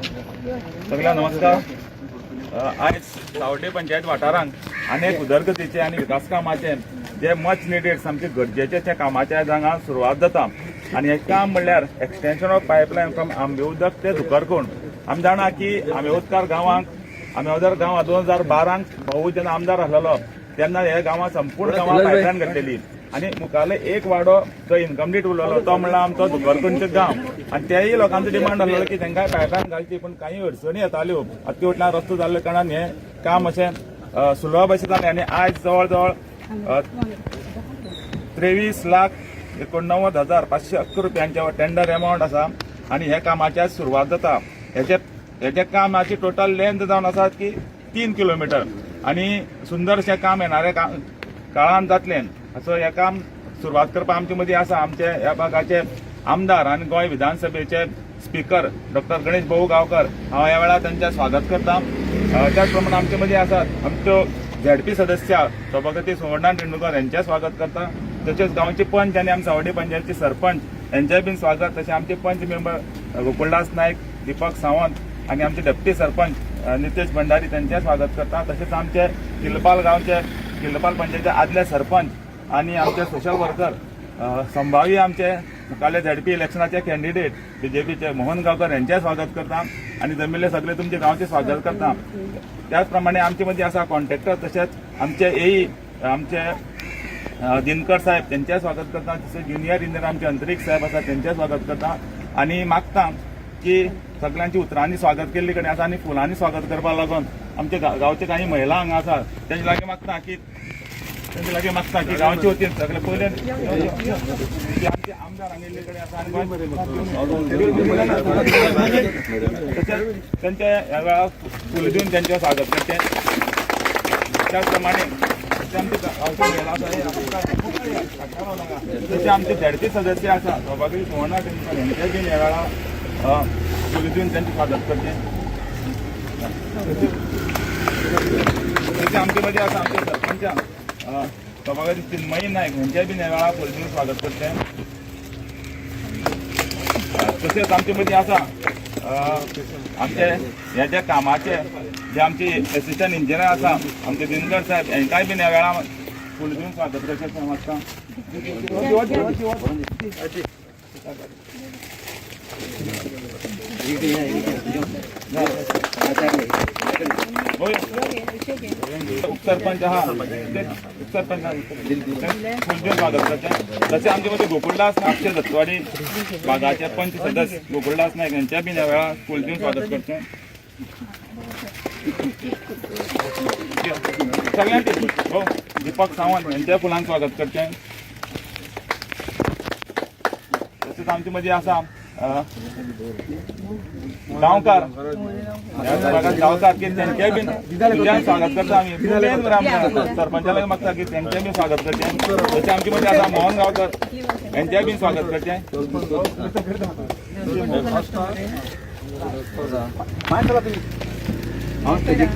सगळ्यांना नमस्कार. आयज सावड्डे पंचायत वाठारांत अनेक उदरगतीचे आनी विकास कामाचे जे मच निडेड सामके गरजेचे त्या कामाचे आयज हांगा सुरवात जाता. आनी हें काम म्हणल्यार एक्सटेन्शन ऑफ पायपलायन फ्रॉम आंबे उदक ते धुकरकोण आमी जाणा की आंबे उदकार गांवांक आंबे उदर गांवां दोन हजार बारांक भाऊ जेन्ना आमदार आसलेलो. तेन्ना हे गांवां संपूर्ण गांवां पायपलायन घातलेली. आनी मुखारले एक वाडो जो इनकम्प्लीट उरलेलो तो म्हणल्यार आमचो दुकरकोणचें गांव. आनी तेय लोकांचो डिमांड आसलेलो की तांकां पायपलायन घालची पूण काही अडचणी येताल्यो अति वटल्यान रस्तो जाल्ल्या कारणान हें काम अशें सुलभ अशें जालें आनी आयज जवळ जवळ त्रेवीस लाख एकोणनव्वद हजार पाचशे अकरा रुपयांचे टेंडर अमावंट आसा आनी हे कामाची सुरवात जाता. हेचे हेचे कामाची टोटल लेंथ जावन आसा की तीन किलोमिटर. आनी सुंदरशें काम येणाऱ्या का काळान जातलें असो हे काम सुरवात करपाक आमचे मदीं आसा आमचे ह्या भागाचे आमदार आनी गोंय विधानसभेचे स्पीकर डॉक्टर गणेश भाऊ गांवकर हांव ह्या वेळार तांचें स्वागत करता. अ, त्याच प्रमाणे आमचे मदीं आसात आमच्यो झेडपी सदस्य सभापती सुवर्णा तेंडुलकर यांचे स्वागत करता. तसेच गांवचे पंच आणि आमचे सावडे पंचायतचे सरपंच यांचे बीन स्वागत. तसे आमचे पंच मेंबर गोकुळदास नायक दीपक सावंत आणि आमचे डेप्टी सरपंच नितेश भंडारी त्यांचे स्वागत करता. तसेच आमचे किल्लपाल गावचे किल्लपाल पंचायतचे आदले सरपंच आणि आमचे सोशल वर्कर संभावी संभाव्य आमचे मुखाले झेडपी इलेक्शनाचे कॅन्डिडेट बीजेपीचे मोहन गावकर यांचे स्वागत करता आणि जमिल्ले सगळे तुमचे गावचे स्वागत करता. त्याच प्रमाणे आमचे मध्ये आसा कॉन्ट्रॅक्टर तसेच आमचे एई आमचे दिनकर साहेब त्यांचे स्वागत करता. तसेच ज्युनियर इंजिनियर आमचे अंतरीक साहेब आसा त्यांचे स्वागत करता. आणि मागता की सगळ्यांची उतरांनी स्वागत केल्ली कडेन आसा आनी फुलांनी स्वागत करपा लागून आमचे गा- गांवचे काही महिला हांगा आसात तेंचे लागीं मागता की तेंचे लागीं मागता की गांवचे होती सगळे पहिले. आमचे आमदार हांगेल्ले कडेन आसा आनी तशेंच त्यांचे ह्या वेळार फुल दिवन त्यांचे स्वागत करते. त्याचप्रमाणे तसे आमचे झेडपी सदस्य आसा सौभाग्य सुवर्णा टेंकर यांचे बीन ह्या वेळा अ, फुल दिवन त्यांचे स्वागत करते. तसे आमचे मध्ये आसा आमचे सरपंच अ, सौभाग्य चिन्मयी नायक यांचे बीन ह्या वेळार स्वागत करचे तसेच आमचे मदीं आसा आमचे ह्या ज्या कामाचे जे आमचे असिस्टंट इंजिनियर आसा आमचे दिनकर साहेब हांकांय बीन ह्या वेळा फूल स्वागत करचें मागता उपसरपंच हा उपसरपंच फुल दिवन स्वागत आमचे मध्ये गोकुळदास नागशे दत्तवाडी भागाचे पंच सदस्य गोकुळदास नायक यांच्या बी ह्या वेळार फुल दिवन स्वागत करचें सगळ्यांचे हो दीपक सावंत यांच्या फुलान स्वागत करचें तसेच आमचे मध्ये आसा गांवकार ह्या भागात की त्यांचे बीन तुझ्या स्वागत करता आम्ही. मेन बरं आमच्या सरपंचाला मागता की त्यांचे बीन स्वागत करचे तसे आमचे मध्ये आसा मोहन गांवकर यांचे बीन स्वागत करचे हांव तेजे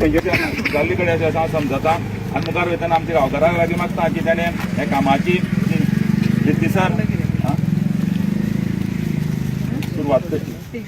जाल्ली कडेन अशें आसा समजता. आनी मुखार वयतना आमच्या गांवकाराक लागीं मागता की तेणें हे कामाची आं, सुरवात करची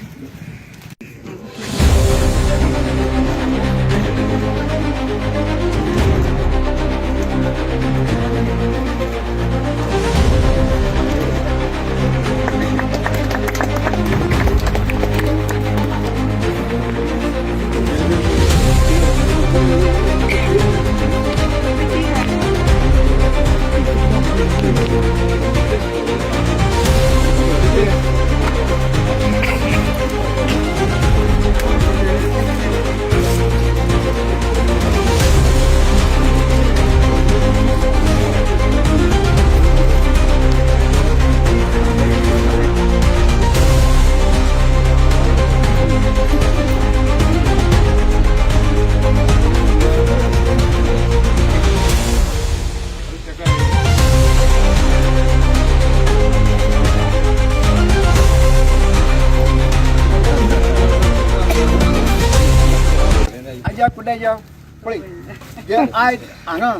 जे आयज हांगा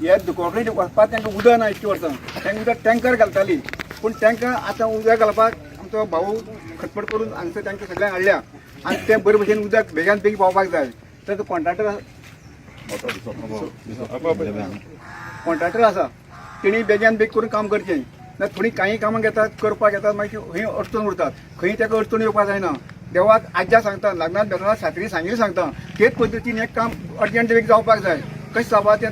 हे दुकोकडेन वचपाक तांकां उदक ना इतके वर्सां तांकां उदक टँकर घालताली. पूण तांकां आतां उदक घालपाक आमचो भाऊ खटपट करून हांगसर तांकां सगळ्यांक हाडल्या. आनी ते बरे भशेन उदक बेगान बेगी पावपाक जाय. तर तो कॉन्ट्रॅक्टर कॉन्ट्रॅक्टर आसा तेणी बेगान बेग करून काम करचें. ना थोडीं काही कामां घेतात करपाक येतात मागीर खंय अडचण उरतात. खंय ताका अडचण येवपाक जायना. देवाक आज्या सांगता लग्नात बेगनात सातरी सांगिल्लें सांगता. तेच पद्दतीन एक काम अर्जंट एक जावपाक जाय कशें जावपा तें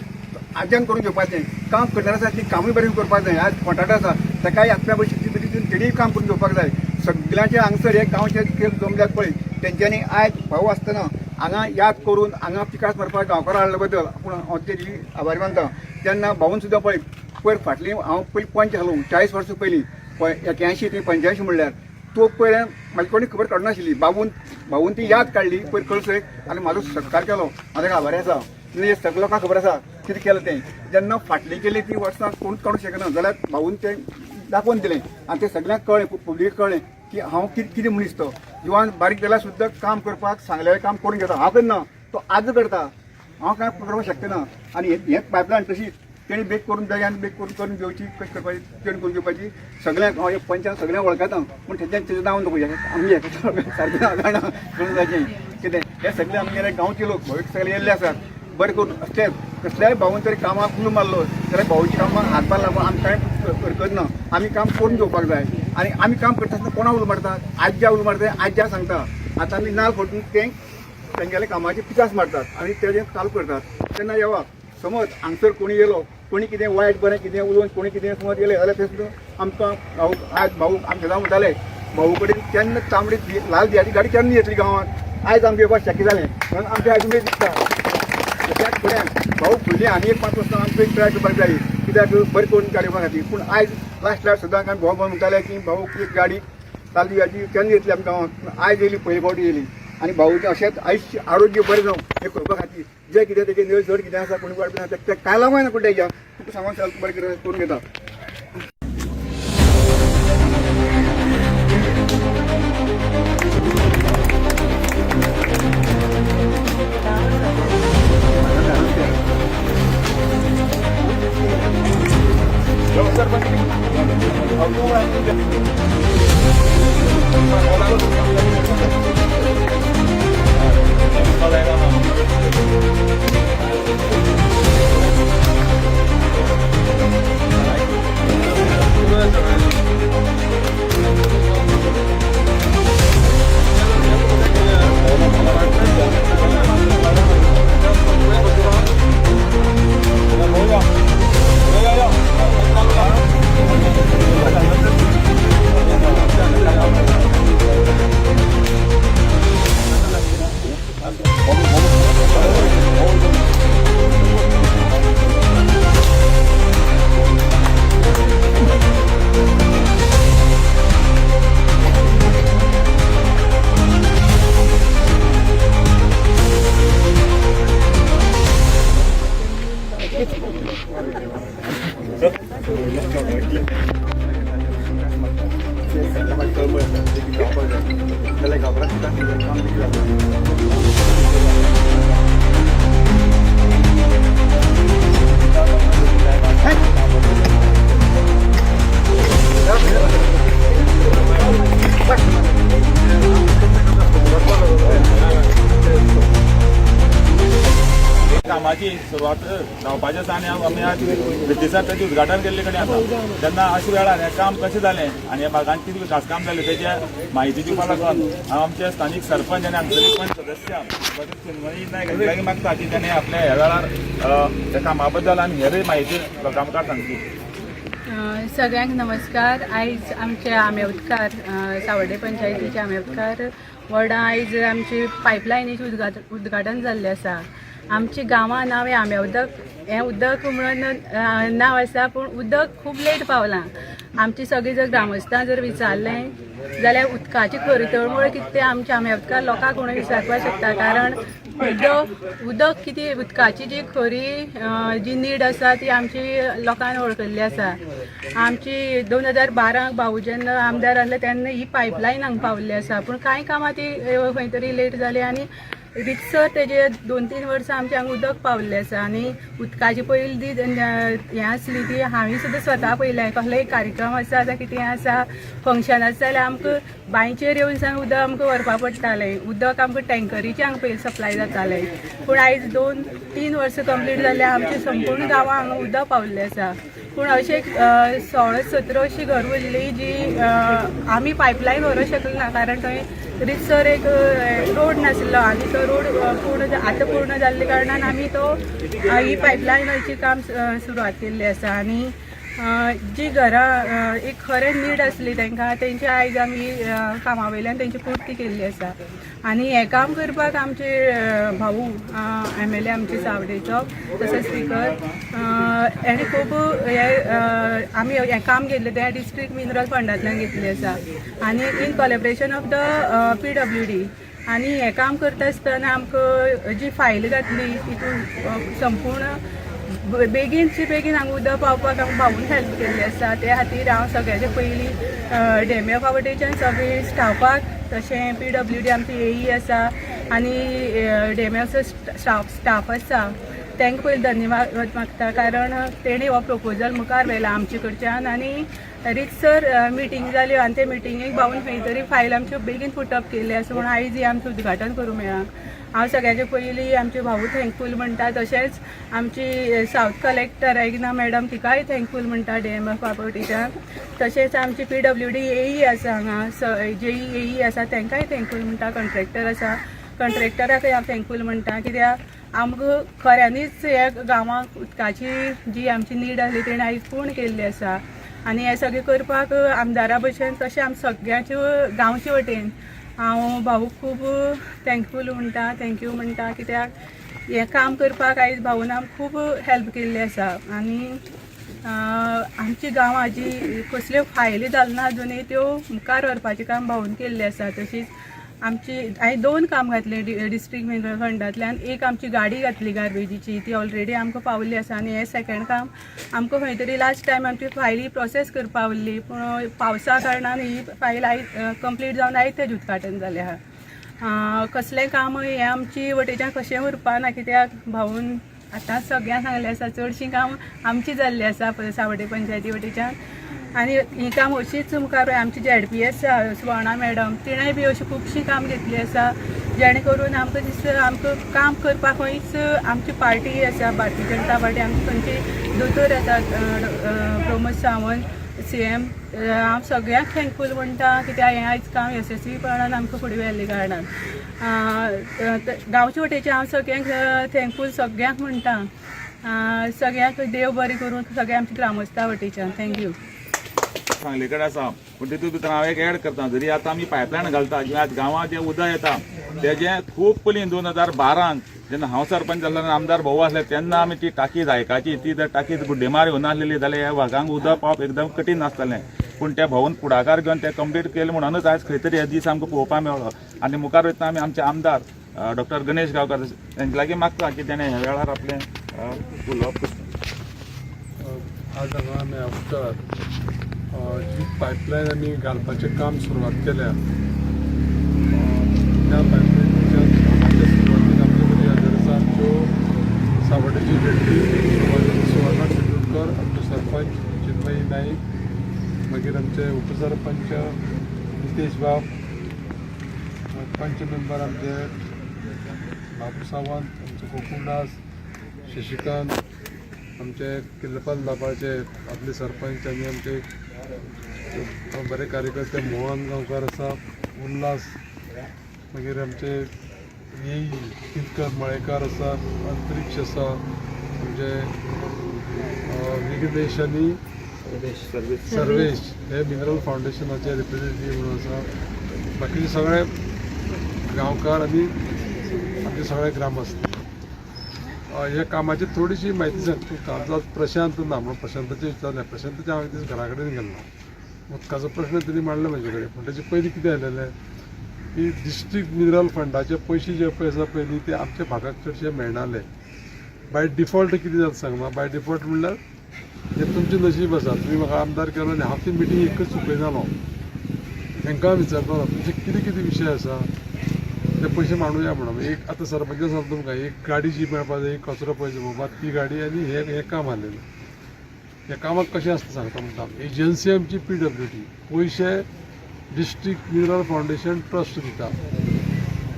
आज्यान करून घेवपाचें काम करतना आसा ती कामूय बरें करपाक जाय आज कॉन्ट्रॅक्टर आसा ताकाय आपल्या भशेन पद्दतीन तेणीय काम करून घेवपाक जाय सगळ्यांचे हांगसर एक गांवचे खेळ जमल्यात पळय तेंच्यांनी आयज भाऊ आसतना हांगा याद करून हांगा पिकास मारपाक गांवकारां हाडल्या बद्दल पूण हांव तेजी आभारी मानता. तेन्ना भाऊन सुद्दां पळय पयर फाटलीं हांव पयलीं पंच घालूं चाळीस वर्सां पयलीं पळय ते पंच्यांयशी म्हणल्यार तो पयलें म्हाका कोणी खबर काडनाशिल्ली बाबून भाऊन ती याद काडली पयर कळसय आनी म्हाजो सत्कार केलो. म्हाका आभारी आसा हे सगळ्या लोकांक खबर आसा कितें केलें तें? जेन्ना फाटली गेली ती वर्सां कोणूच काडूंक शकना जाल्यार भाऊन तें दाखोवन दिलें. आनी तें सगळ्यांक कळ्ळें पब्लीक कळ्ळें की हांव कितें कितें मनीस तो. जिवान बारीक जाल्यार सुद्दां काम करपाक सांगलेलें काम करून घेता हांव करना तो आज करता हांव कांय करपाक शकना आनी हे- हें पायपलायन तशीच. तेणी बेक करून दर्यान बेक करून करून घेवची कशी करपाची तेणी करून घेवपाची सगळ्यांक हांव पंचांक सगळ्यांक वळखता पूण थंयच्यान तेजें नांव नको आमी हें सारकें नांव जाणा करून जायचें. कितें हे सगळे आमगेले गांवचे लोक. भोयक सगळे येयल्ले आसात बरें करून अशेंच कसल्याय भाऊन तरी कामाक कुलू मारलो जाल्यार भाऊची कामाक हातभार लागून आमी कांय हरकत ना आमी काम करून घेवपाक जाय आनी आमी काम करता आसतना कोणा उलो मारतात आज्या उलो मारता आज्या सांगता आतां आमी नाल फोडून तें तेंगेले कामाचे पिकास मारतात. आनी तेजें चालू करतात. तेन्ना येवप समज हांगसर कोणी येयलो कोणी कितें वायट बरें कितें उलोवन कोणी कितें समज येलें जाल्यार तें सुद्दां आमकां भाऊ आयज भाऊ आमचे जावं म्हणटाले भाऊ कडेन केन्ना तांबडी लाल दियाची गाडी केन्ना येतली गांवांत. आयज आमकां येवपाक शक्य जालें म्हणून आमच्या आयज उमेद दिसता त्याच फुड्यान भाऊ फुडलीं आनी एक पांच वर्सां आमकां एक ट्राय करपाक जाय कित्याक बरें करून काडपा खातीर पूण आयज लास्ट लास्ट सुद्दां आमी भाऊ भाऊ म्हणटाले की भाऊ एक गाडी लाल दियाची केन्ना येतली आमकां गांवांत. आयज येयली पयली फावटी येयली आनी भाऊचें अशेंच आयुश्य आरोग्य बरें जावं हें करपा खातीर जे कितें तेजे न्यूज जड कितें आसा कोणी वायट आसा तें कांय लागूं ना कुठे तेज्या तुका सांगून सारकें बरें कितें करून घेता Thank you. 来了。माझी सुरवात जावपाची आसा आनी आमी आज ब्रिटिशार तेजें उद्घाटन केल्ले कडेन आसा तेन्ना अशें वेळार हें काम कशें जालें आनी ह्या भागांत कितें विकास काम जालें तेजे म्हायती दिवपा लागून हांव आमचे स्थानीक सरपंच आनी आमचे पंच सदस्य चिन्मयी नायक मागता की तेणें आपल्या ह्या वेळार त्या कामा बद्दल आनी हेरूय म्हायती लोकां मुखार सांगची सगळ्यांक नमस्कार. आयज आमचे आमेवतकार अ, सावर्डे पंचायतीचे आमेवतकार वडा आयज आमची पायपलायनीचे उद्घाटन उद्घाटन जाल्लें आसा. आमची गांवां नांवें हें उदक हें उदक म्हणून नांव आसा पूण उदक खूब लेट पावलां. आमची सगळीं जर ग्रामस्थां जर विचारलें जाल्यार उदकाची खरी तळमळ कितें तें आमच्या आमेवतकार लोकांक कोण विचारपाक शकता. कारण उदक उदक कितें उदकाची जी खरी जी नीड आसा ती आमची लोकांनी वळखिल्ली आसा. आमची दोन हजार बाराक भाऊ जेन्ना आमदार आसले तेन्ना ही पायपलायन हांगा पावल्ली आसा. पूण कांय कामां ती खंय तरी लेट जाली आनी रितसर तेजे दोन तीन वर्सां आमचे हांगा उदक पावल्लें आसा आनी उदकाची पयली दी हें आसली ती हांवें सुद्दां स्वता पयलें कसलोय कार्यक्रम आसा जावं कितें आसा फंक्शन आसा जाल्यार आमकां बांयचेर येवन सान उदक आमकां व्हरपा पडटालें. उदक आमकां टँकरीचें हांगा पयलीं सप्लाय जातालें. पूण आयज दोन तीन वर्सां कंप्लीट जाल्यार आमच्या संपूर्ण गांवां हांगा उदक पावल्लें आसा. पूण अशें एक सोळा सतरा अशीं घर उरली जी आमी पायपलायन व्हरूंक शकले ना कारण थंय रितसर एक रोड नासलो. आनी तो रोड पूर्ण आतां पूर्ण जाल्ले कारणान आमी तो ही पायपलायनाची काम सुरवात केल्ली आसा आनी जी घरां एक खरें नीड आसली तांकां तेंची आयज आमी कामा वयल्यान तेंची पुर्ती केल्ली आसा. आनी हें काम करपाक आमचे भाऊ एम एल ए आमचे सावडेचो तसो स्पिकर हेणे खूब हे आमी हें काम घेतलें तें डिस्ट्रीक्ट मिनरल फंडांतल्यान घेतलें आसा. आनी in collaboration of the P W D. आनी हें काम करता आसतना आमकां जी फायल घातली तितून संपूर्ण बेगीनची बेगीन हांगा उदक पावपाक आमकां भावून हेल्प केल्ली आसा. त्या खातीर हांव सगळ्याच्या पयलीं डेमे फावटेच्यान सगळीं सगळे स्टाफाक तशें पी डब्ल्यू डी आमची एई आसा आनी डेम्याचो स्टाफ स्टाफ आसा तांकां पयलीं धन्यवाद मागता. कारण तेणी हो प्रपोजल मुखार व्हेला आमचे कडच्यान आनी रितसर मिटींग जाल्यो आनी ते मिटिंगेक भावन खंय तरी फायल आमच्यो बेगीन फुटप केल्ले आसा म्हूण आयज ही आमचें उद्घाटन करूं मेळ्ळां हांव सगळ्याचे पयलीं आमचे भाऊ थँकफूल म्हणटा तशेंच आमची सावथ कलेक्टर एगना मॅडम तिकाय थँकफूल म्हणटा डी एम एफ प्रॉपर्टीच्यान तशेंच आमची पी डब्ल्यू डी एई आसा हांगा स जे एई आसा तांकांय थँकफूल म्हणटा कॉन्ट्रॅक्टर आसा कॉन्ट्रॅक्टराकय हांव थँकफूल म्हणटा कित्याक आमकां खऱ्यांनीच ह्या गांवांक उदकाची जी आमची नीड आसली तेणें आयज पूर्ण केल्ली आसा आनी हें सगळें करपाक आमदारा भशेन तशें आम सगळ्यांच्यो गांवचे वटेन हांव भाऊक खूब थँकफूल म्हणटा थँक्यू म्हणटा कित्याक हें काम करपाक आयज भाऊन आमकां खूब हेल्प केल्ली आसा. आनी आमची गांवां जी कसल्यो फायली जालना आजुनूय त्यो मुखार व्हरपाचें काम भाऊन केल्लें आसा तशीच आमची हांवें दोन काम घातलें डि मिनरल फंडांतल्यान एक आमची गाडी घातली गार्बेजीची. ती ऑलरेडी आमकां पावल्ली आसा आनी हें सेकेंड काम आमकां खंय तरी लास्ट टायम आमची फायली प्रोसेस करपा उरली पूण पावसा कारणान ही फायल आयज कंप्लीट जावन आयज तेजें उदघाटन जालें आहा कसलें काम हें आमची वटेच्यान कशें उरपा ना कित्याक भाऊन आतां सगळ्यांक सांगलें आसा चडशीं काम आमची जाल्लीं आसा सावडे पंचायती वटेच्यान आनी ही काम अशीच मुखार आमची Z P S Suvarna madam तिणेंय बी अशीं खुबशीं काम घेतली आसा जेणे करून आमकां दिसता आमकां काम करपाक खंयच आमची पार्टी आसा भारतीय जनता पार्टी आमची खंयची दोतोर आसा प्रमोद सावंत सी एम हांव सगळ्यांक थँकफूल म्हणटा कित्याक हें आयज काम यशस्वीपणान आमकां फुडें व्हेल्लें कारणान. गांवचे वटेचे हांव सगळ्यांक थँकफूल सगळ्यांक म्हणटा. सगळ्यांक देव बरें करून सगळ्या आमच्या ग्रामस्था वटेच्यान. थँक्यू सांगले कडेन आसा पूण तितूंत भितर हांव एक एड करता जरी आतां आमी पायपलायन घालता किंवा आज गांवांत जें उदक येता तेजें खूब पयलीं दोन हजार बारांत जेन्ना हांव सरपंच जाल्लो आनी आमदार भोव आसले तेन्ना आमी ती टाकी जायकाची ती जर टाकी बुड्डेमार येवन आसलेली जाल्यार ह्या भागांक उदक पावप एकदम कठीण आसतालें पूण ते भोवन पुडाकार घेवन ते कंप्लीट केलें म्हणूनच आयज खंय तरी हे दीस आमकां पळोवपाक मेळ्ळो आनी मुखार वयतना आमी आमचे आमदार डॉक्टर गणेश गांवकार तेंचे लागीं मागता की तेणें ह्या वेळार आपलें उलोवप आज हांगा आमी जी पायपलायन आमी घालपाचें काम सुरवात केल्या त्या पायपलायनीच्या कामाच्या सुरवातीक आमचे बरी हजर सावड्डेची व्यक्ती सुवर्णा शिरोडकर आमचे सरपंच चिन्मयी नाईक मागीर आमचे उपसरपंच नितेश बाब पंच मेंबर आमचे बाबू सावंत आमचे गोकुळदास शशिकांत आमचे किल्लपाल बाबाचे आपले सरपंच आनी आमचे बरे कार्यकर्ते मोहन गांवकार आसा उल्हास मागीर आमचे येई कितकर मळेकार आसा अंतरिक्ष आसा आमचे अ, विघ्नेश आनी सर्वेश हे मिनरल फाउंडेशनाचे रिप्रेझेंटेटीव म्हणून आसा बाकीचे सगळे गांवकार आनी आमचे सगळे ग्रामस्थ. अ, कामाची थोडीशी म्हायती सांग. कामचा प्रशांत ना म्हणून प्रशांताचे विचारलें प्रशांताच्या हांवें दीस घरा कडेन गेल्लो उदकाचो प्रश्न तरी मांडलो म्हजे कडेन पूण तेचे पयलीं कितें आलेलें की डिस्ट्रिक्ट मिनरल फंडाचे पयशे जे पळय आसा पयलीं ते आमच्या भागाक चडशे मेळनाले बाय डिफॉल्ट कितें जाता सांगना बाय डिफॉल्ट म्हणल्यार हे तुमचें नशीब आसा तुमी म्हाका आमदार केलो आनी हांव ती मिटींग एकच चुकयनालो तांकां विचारतालो तुमचे कितें कितें विशय आसा ते पयशे मांडुया म्हणून म्हणजे एक आतां सरपंच म्हणजे सांगता तुमकां एक गाडी जी मेळपा जाय एक कचरो पळय बाबा ती गाडी आनी हे हें काम आसलेलें ह्या कामाक कशें आसता सांगता म्हणटा एजन्सी आमची पी डब्ल्यू टी पयशे डिस्ट्रिक्ट मिनरल फावंडेशन ट्रस्ट दिता.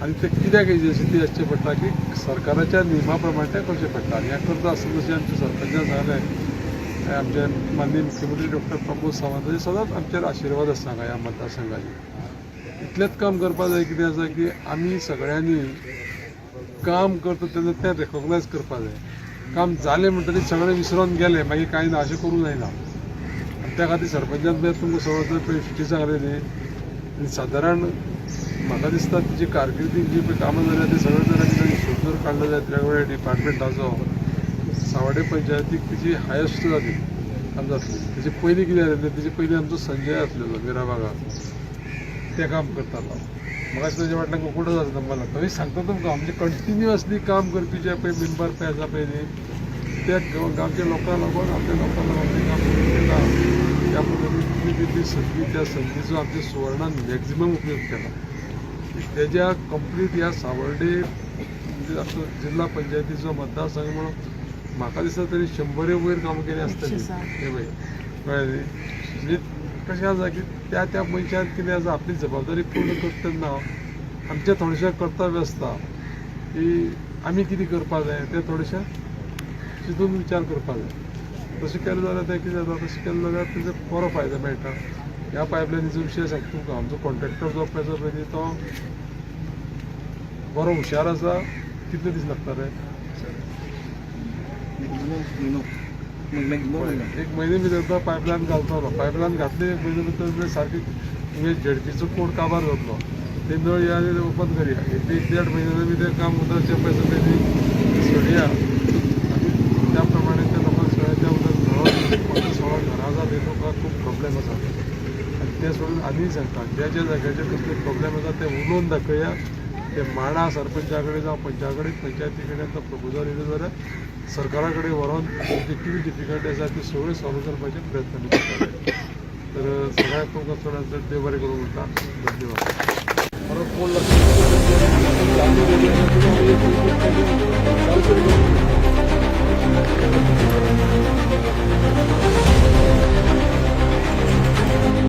आनी ते कित्याक एजन्सी ती आसचे पडटा की सरकाराच्या नियमा प्रमाणे ते करचें पडटा आनी हें करता आसतना जशें आमच्या सरपंचान सांगलें आमचे माननीय मुख्यमंत्री डॉक्टर प्रमोद सावंत सदांच आमचेर आशिर्वाद आसता ह्या मतदारसंघाचे. इतलेंच काम करपा जाय कितें आसा की आमी सगळ्यांनी काम करता तेन्ना तें रेकॉग्नायज करपा जाय. काम जालें म्हणटकीर सगळें विसरोन गेलें मागीर कांय ना अशें करूं जायना. आनी त्या खातीर सरपंचान तुमकां सगळ्यांत पळय सुटी सांगलें न्ही आनी सादारण म्हाका दिसता तिची कारकिर्दीक जी पळय कामां जाल्या ती सगळें जाणांनी कितें काडलो जाय वेगवेगळ्या डिपार्टमेंटाचो सावडे पंचायतीक तिची हायस्ट जाली. काम जातली तेजे पयलीं कितें जालें तेजे पयलीं आमचो संजय आसलेलो मिराबागा. ते काम करतालो म्हाका तेजे फाटल्यान कोकुडो जाता मला. थंय सांगता तुमकां आमचे कंटिन्युअसली काम करपी जे पळय मेंबर पळय आसा पळय न्ही त्या गांव- गांवच्या लोकांक लागून आपल्या लोकांक लागून काम करून घेता त्या पद्दतीन दिल्ली संदी त्या संदीचो आमच्या सुवर्णान मॅक्झिमम उपयोग केला. तेज्या कंप्लीट ह्या सावर्डे म्हणजे आपलो जिल्हा पंचायतीचो मतदारसंघ म्हणून म्हाका दिसता तरी शंबरे वयर कामां केली आसतली हे पळय कळ्ळें न्ही कशें आसा की त्या त्या मनशान कितें आसा आपली जबाबदारी पूर्ण करता तेन्ना आमचें थोडेशें कर्तव्य आसता की आमी कितें करपा जाय तें थोडेशें चिंतून विचार करपाक जाय तशें केलें जाल्यार तें कितें जाता तशें केलें जाल्यार तेजो बरो फायदो मेळटा ह्या पायपलायनीचो विशय सांगता तुमकां आमचो कॉन्ट्रॅक्टर जो पळय पळय न्ही तो बरो हुशार आसा कितले दीस लागता रे एक म्हयने भितर तो पायपलायन घालतलो पायपलायन घातली एक म्हयने भितर सारकी तुवें झेडपीचो कोड काबार जातलो ते नळ या आनी ओपन करया एक एक देड म्हयन्या बी तें काम उदरचे पयस पळय ती सोडया आनी त्या प्रमाणे त्या लोकांक सगळ्याच्या उदक घरां सोळा घरां जाली लोकांक खूब प्रॉब्लेम आसा आनी ते सोडून आनी सांगता ज्या ज्या जाग्याचेर कसले प्रॉब्लेम आसा ते उलोवन दाखया ते माडा सरपंचा कडेन जावं पंचा कडेन पंचायती कडेन तो प्रपोजल येयलो जाल्यार सरकाराकडे वरून जे किती डिफिकल्टी असतात ते सगळे सॉल्व्ह करून पाहिजे प्रयत्न करता तर सगळ्या तुमकां चड चड देव बरें करूं उरता धन्यवाद.